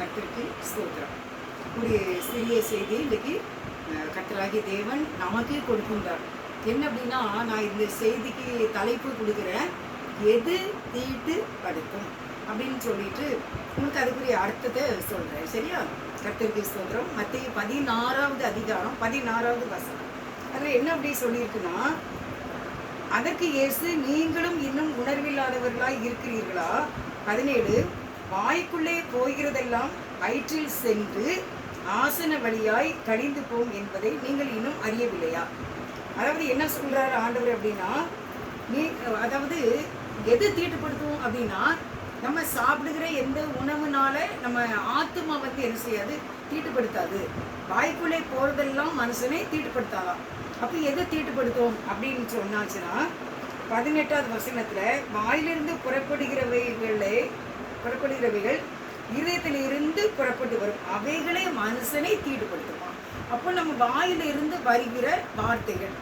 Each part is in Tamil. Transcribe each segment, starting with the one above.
கத்திற்கு ஸ்தோத்திரம். ஒரு சிறிய செய்தி இன்றைக்கு கத்தராகி கர்த்தராகிய தேவன் நமக்கே கொடுக்கின்றார். என்ன அப்படின்னா நான் இந்த செய்திக்கு தலைப்பு கொடுக்குறேன் எது தீட்டு படுத்தும் அப்படின்னு சொல்லிட்டு உங்களுக்கு அதுக்குரிய அர்த்தத்தை சொல்கிறேன் சரியா? கர்த்தருக்கு ஸ்தோத்திரம். மத்திய பதினாறாவது அதிகாரம் பதினாறாவது வசனம். அதில் என்ன அப்படி சொல்லியிருக்குன்னா அதற்கு இயேசு நீங்களும் இன்னும் உணர்வில்லாதவர்களாய் இருக்கிறீர்களா? பதினேழு வாய்க்குள்ளே போகிறதெல்லாம் வயிற்றில் சென்று ஆசன வழியாய் கடிந்து போம் என்பதை நீங்கள் இன்னும் அறியவில்லையா? அதாவது என்ன சொல்றாரு ஆண்டவர் அப்படின்னா நீ அதாவது எது தீட்டுப்படுத்தும் அப்படின்னா நம்ம சாப்பிடுகிற எந்த உணவுனால நம்ம ஆத்மா வந்து என்ன செய்யாது? தீட்டுப்படுத்தாது. வாய்க்குள்ளே போகிறதெல்லாம் மனுஷனை தீட்டுப்படுத்தாதான். அப்போ எதை தீட்டுப்படுத்தும் அப்படின்னு சொன்னாச்சுன்னா பதினெட்டாவது வசனத்தில் வாயிலிருந்து புறப்படுகிறவைகளே புறப்படுகிறவைகள் இருதயத்திலிருந்து புறப்பட்டு வரும். அவைகளே மனுஷனை தீட்டுப்படுத்துமா அப்போ நம்ம வாயிலிருந்து வருகிற வார்த்தைகள்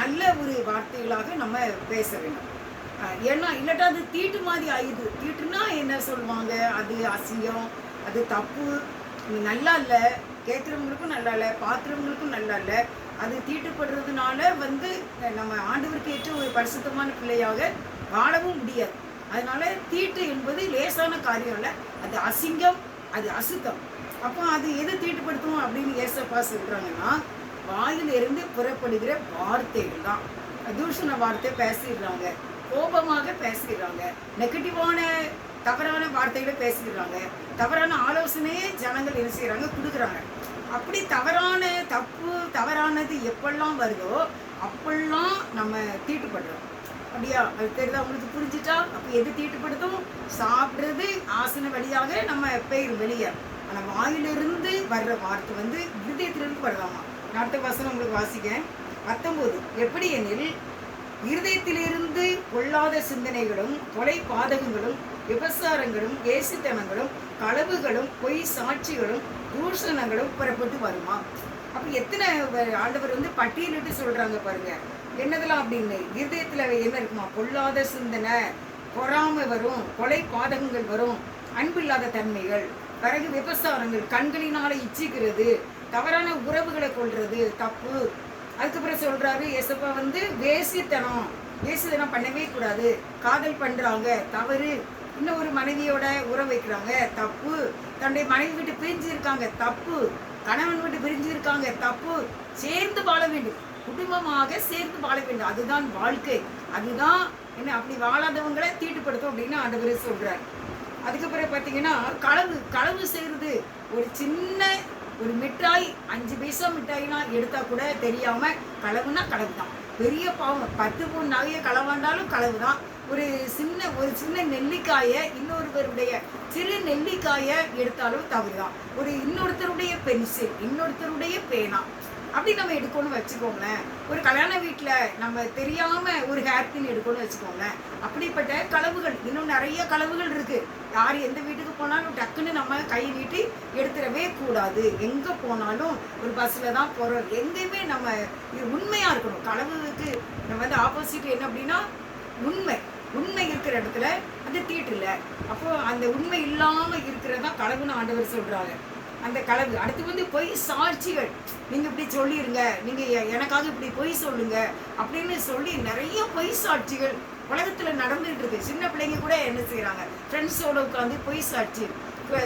நல்ல ஒரு வார்த்தைகளாக நம்ம பேச வேண்டும். ஏன்னா இல்லாட்டா அது தீட்டு மாதிரி ஆயிடுது. தீட்டுனா என்ன சொல்லுவாங்க? அது அசிங்கம் அது தப்பு. நல்லா இல்லை. கேட்குறவங்களுக்கும் நல்லா இல்லை. பார்க்குறவங்களுக்கும் நல்லா இல்லை. அது தீட்டுப்படுறதுனால வந்து நம்ம ஆண்டவருக்கு ஏற்ற ஒரு பரிசுத்தமான பிள்ளையாக வாழவும் முடியாது. அதனால தீட்டு என்பது லேசான காரியம் இல்லை அது அசிங்கம் அது அசுத்தம். அப்போ அது எது தீட்டுப்படுத்தும் அப்படின்னு ஏசப்பா சொல்கிறாங்கன்னா வாயிலிருந்து புறப்படுகிற வார்த்தைகள் தான் தூஷண வார்த்தை பேசிடுறாங்க. கோபமாக பேசிடுறாங்க. நெகட்டிவான தவறான வார்த்தைகளை பேசிடுறாங்க. தவறான ஆலோசனையே ஜனங்கள் என்ன செய்கிறாங்க கொடுக்குறாங்க. அப்படி தவறான தப்பு தவறானது எப்பெல்லாம் வருதோ அப்பெல்லாம் நம்ம தீட்டுப்படுறோம். அப்படியா? அது தெரியுதா உங்களுக்கு புரிஞ்சுட்டா? அப்போ எது தீட்டுப்படுத்தும்? சாப்பிட்றது ஆசன வழியாக நம்ம பெயர் வெளியே. ஆனால் வாயிலிருந்து வர்ற வார்த்தை வந்து இருதயத்திலிருந்து வரலாமா நான் அடுத்த வசனம் உங்களுக்கு வாசிக்க பத்தொம்போது எப்படி எனில் இருதயத்திலிருந்து கொள்ளாத சிந்தனைகளும் கொலை பாதகங்களும் விபசாரங்களும் ஏசித்தனங்களும் களவுகளும் பொய் சாட்சிகளும் தூஷணங்களும் புறப்பட்டு வருமா? அப்போ எத்தனை ஆண்டவர் வந்து பட்டியலிட்டு சொல்கிறாங்க பாருங்க. என்னதெல்லாம் அப்படின்னு? இருதயத்தில் என்ன இருக்குமா? பொல்லாத சிந்தனை பொறாமை வரும் கொலை பாதகங்கள் வரும் அன்பில்லாத தன்மைகள் பிறகு விபசாரங்கள் கண்களினால இச்சிக்கிறது தவறான உறவுகளை கொள்வது தப்பு. அதுக்கப்புறம் சொல்கிறாரு எசப்பா வந்து வேசித்தனம். வேசித்தனம் பண்ணவே கூடாது. காதல் பண்ணுறாங்க தவறு. இன்னும் ஒரு மனைவியோட உறவு வைக்கிறாங்க தப்பு. தன்னுடைய மனைவி விட்டு பிரிஞ்சு இருக்காங்க தப்பு. கணவன் விட்டு பிரிஞ்சு இருக்காங்க தப்பு. சேர்ந்து வாழ வேண்டும். குடும்பமாக சேர்ந்து வாழ வேண்டும். அதுதான் வாழ்க்கை. அதுதான் என்ன அப்படி வாழாதவங்களை தீட்டுப்படுத்தும் அப்படின்னு ஆண்டவர் சொல்றார். அதுக்கப்புறம் பார்த்தீங்கன்னா களவு களவு செய்யறது. ஒரு சின்ன ஒரு மிட்டாய் அஞ்சு பைசா மிட்டாய்னா எடுத்தா கூட தெரியாம களவுனா களவு தான். பெரிய பாவம். பத்து பவுன் நகையை களவாண்டாலும் களவு தான். ஒரு சின்ன ஒரு சின்ன நெல்லிக்காயை இன்னொருவருடைய சிறு நெல்லிக்காயை எடுத்தாலும் தவறுதான். ஒரு இன்னொருத்தருடைய பென்சில் இன்னொருத்தருடைய பேனா அப்படி நம்ம எடுக்கணும்னு வச்சுக்கோங்களேன். ஒரு கல்யாண வீட்டில் நம்ம தெரியாமல் ஒரு ஹேர் பின் எடுக்கணும்னு வச்சுக்கோங்களேன். அப்படிப்பட்ட களவுகள் இன்னும் நிறைய களவுகள் இருக்குது யார் எந்த வீட்டுக்கு போனாலும் டக்குன்னு நம்ம கை நீட்டி எடுத்துடவே கூடாது. எங்கே போனாலும் ஒரு பஸ்ஸில் தான் போகிறோம் எங்கேயுமே நம்ம இது உண்மையாக இருக்கணும். களவுக்கு நம்ம வந்து ஆப்போசிட் என்ன அப்படின்னா உண்மை. உண்மை இருக்கிற இடத்துல அது தீட்டு இல்லை அப்போ அந்த உண்மை இல்லாமல் இருக்கிறதா களவுன்னு ஆண்டவர் சொல்கிறாங்க அந்த களவு அடுத்து வந்து பொய் சாட்சிகள். நீங்க இப்படி சொல்லிருங்க நீங்க எ- எனக்காக இப்படி பொய் சொல்லுங்க அப்படின்னு சொல்லி நிறைய பொய் சாட்சிகள் உலகத்துல நடந்துட்டு இருக்கு சின்ன பிள்ளைங்க கூட என்ன செய்கிறாங்க ஃப்ரெண்ட்ஸோட உட்காந்து பொய் சாட்சி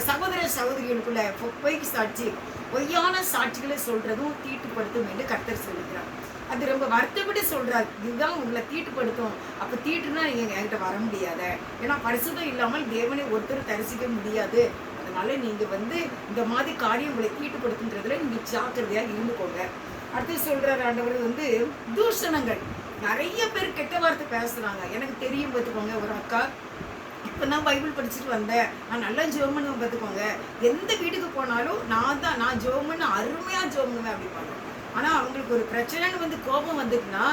சகோதர சகோதரிகளுக்குள்ள பொய் சாட்சி பொய்யான சாட்சிகளை சொல்றதும் தீட்டுப்படுத்தும் என்று கர்த்தர் சொல்லுகிறார். அது ரொம்ப வருத்தப்பட்டு சொல்றாரு. இதுதான் உங்களை தீட்டுப்படுத்தும். அப்ப தீட்டுனா நீங்க என்கிட்ட வர முடியாத. ஏன்னா பரிசுத்தம் இல்லாமல் தேவனை ஒருத்தர் தரிசிக்க முடியாது. அதனால நீங்க வந்து இந்த மாதிரி காரியம் உங்களை தீட்டுப்படுத்துன்றதுல நீங்க ஜாக்கிரதையா இருந்துக்கோங்க. அடுத்து சொல்றாரு ஆண்டவர் வந்து தூஷணங்கள். நிறைய பேர் கெட்ட வார்த்தை பேசுறாங்க. எனக்கு தெரியும் பார்த்துக்கோங்க ஒரு அக்கா இப்போ நான் பைபிள் படிச்சுட்டு வந்தேன். நான் நல்லா ஜெர்மன் பார்த்துக்கோங்க. எந்த வீட்டுக்கு போனாலும் நான் தான் நான் ஜெர்மன் அருமையாக ஜெர்மனுவேன் அப்படிப்பாங்க ஆனால் அவங்களுக்கு ஒரு பிரச்சனைன்னு வந்து கோபம் வந்துட்டுனா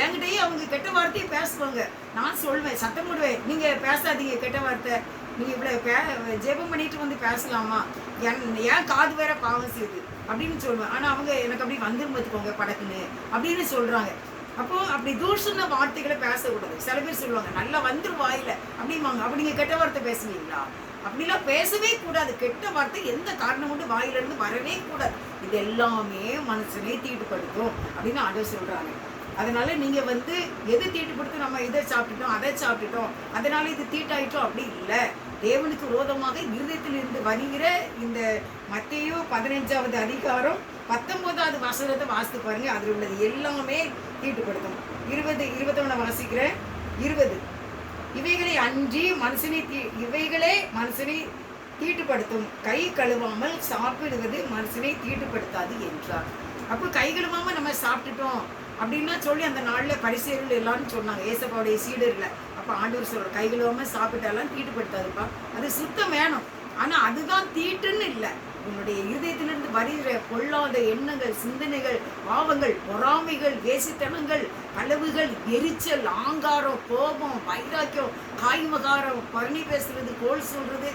என்கிட்டயே அவங்க கெட்ட வார்த்தையை பேசுவாங்க. நான் சொல்வேன் சத்தம் போடுவேன். நீங்கள் பேசாதீங்க கெட்ட வார்த்தை. நீங்கள் இவ்வளோ பே ஜெபம் பண்ணிட்டு வந்து பேசலாமா? என் ஏன் காது வேற பாவம் செய்யுது. அப்படின்னு சொல்லுவேன். ஆனால் அவங்க எனக்கு அப்படி வந்துரும் பார்த்துக்கோங்க படக்குன்னு. அப்படின்னு சொல்கிறாங்க அப்போ அப்படி தூஷண வார்த்தைகளை பேசக்கூடாது. சில பேர் சொல்லுவாங்க நல்லா வந்துரும் வாயில. அப்படிம்பாங்க. அப்படி நீங்க கெட்ட வார்த்தை பேசுவீங்களா? அப்படிலாம் பேசவே கூடாது. கெட்ட வார்த்தை எந்த காரணம் கொண்டு வாயிலிருந்து வரவே கூடாது. இது எல்லாமே மனசனை தீட்டுப்படுத்தும் அப்படின்னு அதை சொல்றாங்க அதனால நீங்க வந்து எது தீட்டுப்படுத்தும் நம்ம இதை சாப்பிட்டுட்டோம் அதை சாப்பிட்டுட்டோம் அதனால இது தீட்டாயிட்டோம் அப்படி இல்லை. தேவனுக்கு விரோதமாக இருதயத்தில் இருந்து வருகிற இந்த மத்தியோ பதினஞ்சாவது அதிகாரம் பத்தொன்பதாவது வசனத்தை வாசித்து பாருங்க. அதில் உள்ளது எல்லாமே தீட்டுப்படுத்தும் இருபது இருபத்தொன்னு வாசிக்கிறேன். இருபது. இவைகளை அன்றி மனுஷனை தீ இவைகளே மனுஷனை தீட்டுப்படுத்தும். கை கழுவாமல் சாப்பிடுவது மனுஷனை தீட்டுப்படுத்தாது என்றார். அப்போ கை கழுவாம நம்ம சாப்பிட்டுட்டோம் அப்படின்னா சொல்லி அந்த நாள்ல பரிசேர்கள் எல்லாரும் சொன்னாங்க. ஏசப்பாவுடைய சீடர்ல. அப்போ ஆண்டவர் சொல்ற கை கழுவாம சாப்பிட்டாலாம் தீட்டுப்படுத்தாதுப்பா. அது சுத்தம் வேணும். ஆனா அதுதான் தீட்டுன்னு இல்லை. உன்னுடைய இருதயத்திலிருந்து வருகிற பொல்லாத எண்ணங்கள் சிந்தனைகள் பாவங்கள் பொறாமைகள் வேசித்தனங்கள் களவுகள் எரிச்சல் ஆங்காரம் கோபம் வைராக்கியம் காய்மகாரம் பரணி பேசுறது கோல் சொல்றது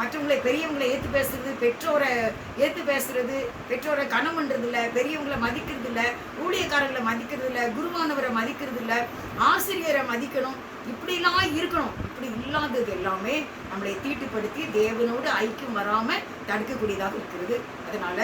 மற்றவங்களை பெரியவங்களை ஏற்று பேசுறது பெற்றோரை ஏற்று பேசுறது பெற்றோரை கனம் இல்லை பெரியவங்களை மதிக்கிறது இல்லை ஊழியக்காரங்களை மதிக்கிறது இல்லை குருவானவரை மதிக்கிறது இல்லை ஆசிரியரை மதிக்கணும். இப்படிலாம் இருக்கணும். இப்படி இல்லாதது எல்லாமே நம்மளை தீட்டுப்படுத்தி தேவனோடு ஐக்கியம் வராமல் தடுக்கக்கூடியதாக இருக்கிறது. அதனால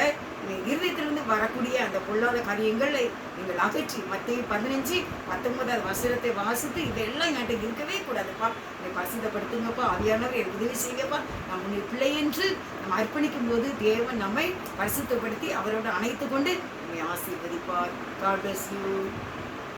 இருதயத்திலிருந்து வரக்கூடிய அந்த பொல்லாத காரியங்களை நீங்கள் அகற்றி மத்திய பதினஞ்சு பத்தொன்பதாவது வசனத்தை வாசித்து இதெல்லாம் என்கிட்ட இருக்கவே கூடாதுப்பா என்னை பரிசுத்தப்படுத்துங்கப்பா. ஆவியானவர் எனக்கு உதவி செய்யுங்கப்பா. நம்ம உன்னை பிள்ளை என்று நம்ம அர்ப்பணிக்கும் போது தேவன் நம்மை பரிசுத்தப்படுத்தி அவரோட அணைத்து கொண்டு நம்மை ஆசீர்வதிப்பார். God bless you